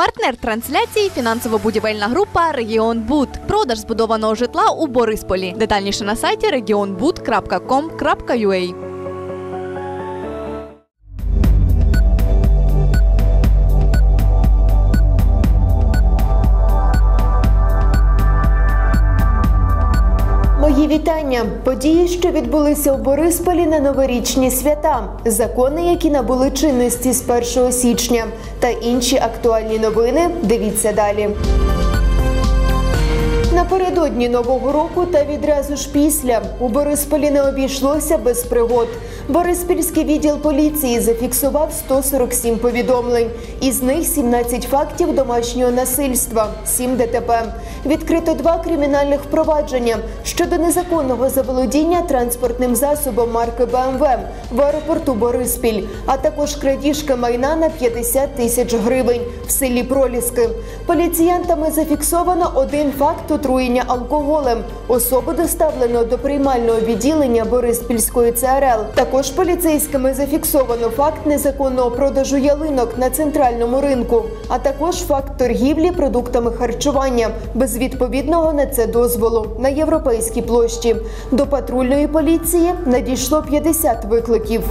Партнер трансляції фінансово-будівельна група Регіон Буд. Продаж збудованого житла у Борисполі. Детальніше на сайті regionbud.com.ua. Мої вітання. Події, що відбулися у Борисполі на новорічні свята, закони, які набули чинності з 1 січня, та інші актуальні новини. Дивіться далі. Напередодні нового року та відразу ж після у Борисполі не обійшлося без пригод. Бориспільський відділ поліції зафіксував 147 повідомлень, із них 17 фактів домашнього насильства, 7 ДТП. Відкрито два кримінальних впровадження щодо незаконного заволодіння транспортним засобом марки БМВ в аеропорту Бориспіль, а також крадіжка майна на 50 тисяч гривень в селі Проліски. Поліціянтами зафіксовано один факт отруєння алкоголем. Особу доставлено до приймального відділення Бориспільської ЦРЛ. Також поліцейськими зафіксовано факт незаконного продажу ялинок на центральному ринку, а також факт торгівлі продуктами харчування без відповідного на це дозволу на європейській площі. До патрульної поліції надійшло 50 викликів.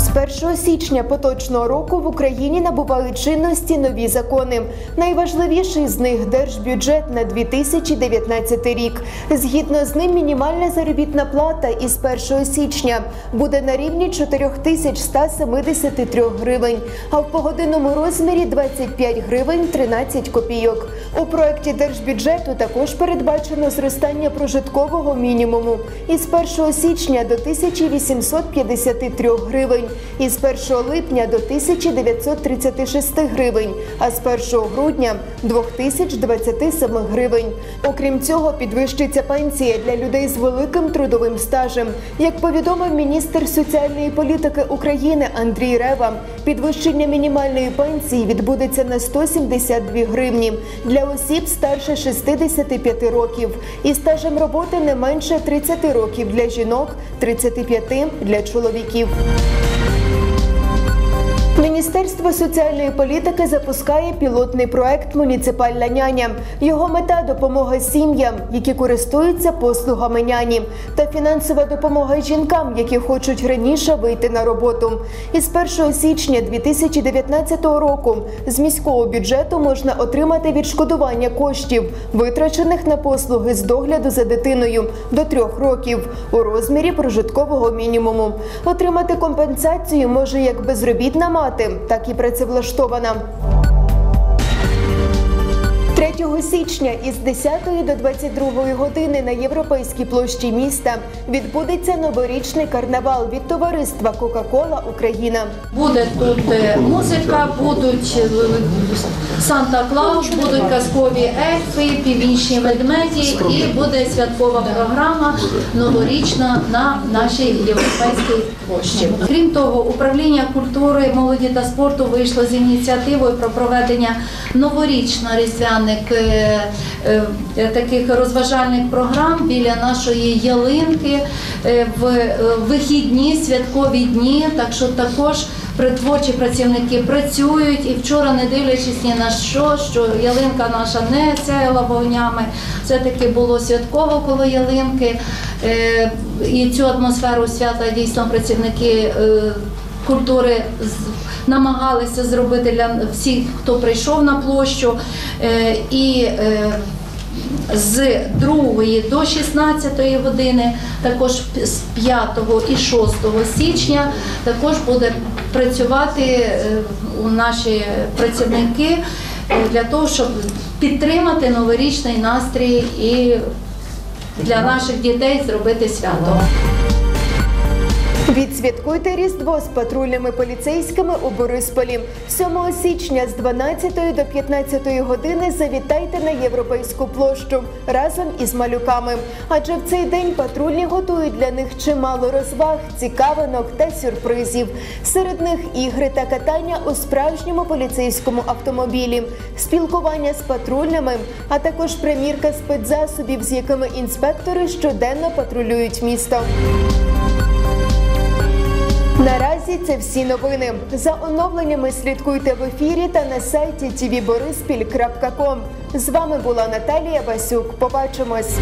Із 1 січня поточного року в Україні набувають чинності нові закони. Найважливіший з них держбюджет на 2019 рік. Згідно з ним, мінімальна заробітна плата із 1 січня буде на рівні 4173 гривень, а в погодинному розмірі 25 гривень 13 копійок. У проєкті держбюджету також передбачено зростання прожиткового мінімуму із 1 січня до 1853 гривень із 1 липня до 1936 гривень, а з 1 грудня 2027 гривень. Окрім цього, підвищиться пенсія для людей з великим трудовим стажем. Як повідомив міністр соціальної політики України Андрій Рева, підвищення мінімальної пенсії відбудеться на 172 гривні для осіб старше 65 років і стажем роботи не менше 30 років для жінок, 35 для чоловіків. Міністерство соціальної політики запускає пілотний проект Муніципальна няня. Його мета допомога сім'ям, які користуються послугами няні, та фінансова допомога жінкам, які хочуть раніше вийти на роботу. Із 1 січня 2019 року з міського бюджету можна отримати відшкодування коштів, витрачених на послуги з догляду за дитиною до трьох років у розмірі прожиткового мінімуму. Отримати компенсацію може як безробітна мати, так і працевлаштована. 3 січня із 10 до 22 години на європейській площі міста відбудеться новорічний карнавал від товариства Кока-Кола Україна. Буде тут е, музика, будуть е, Санта Клаус, будуть казкові ельфи, північні ведмеді і буде святкова програма новорічна на нашій європейській площі. Крім того, управління культури, молоді та спорту вийшло з ініціативою про проведення новорічно-різдвяних е, е, таких розважальних програм біля нашої ялинки е, в е, вихідні святкові дні. Так що також творчі працівники працюють і вчора, не дивлячись ні на що, що ялинка наша не сяяла вогнями, все-таки було святково коло ялинки. Е, І цю атмосферу свята дійсно працівники е, культури намагалися зробити для всіх, хто прийшов на площу. Е, І е, з 2 до 16 години, також з 5 і 6 січня також буде працювати е, у наші працівники для того, щоб підтримати новорічний настрій і для наших дітей зробити свято. Відсвяткуйте Різдво з патрульними поліцейськими у Борисполі. 7 січня з 12 до 15 години завітайте на європейську площу разом із малюками. Адже в цей день патрульні готують для них чимало розваг, цікавинок та сюрпризів. Серед них ігри та катання у справжньому поліцейському автомобілі, спілкування з патрульними, а також примірка спецзасобів, з якими інспектори щоденно патрулюють місто. Наразі це всі новини. За оновленнями слідкуйте в ефірі та на сайті tvborispіль.com. З вами була Наталія Васюк. Побачимось.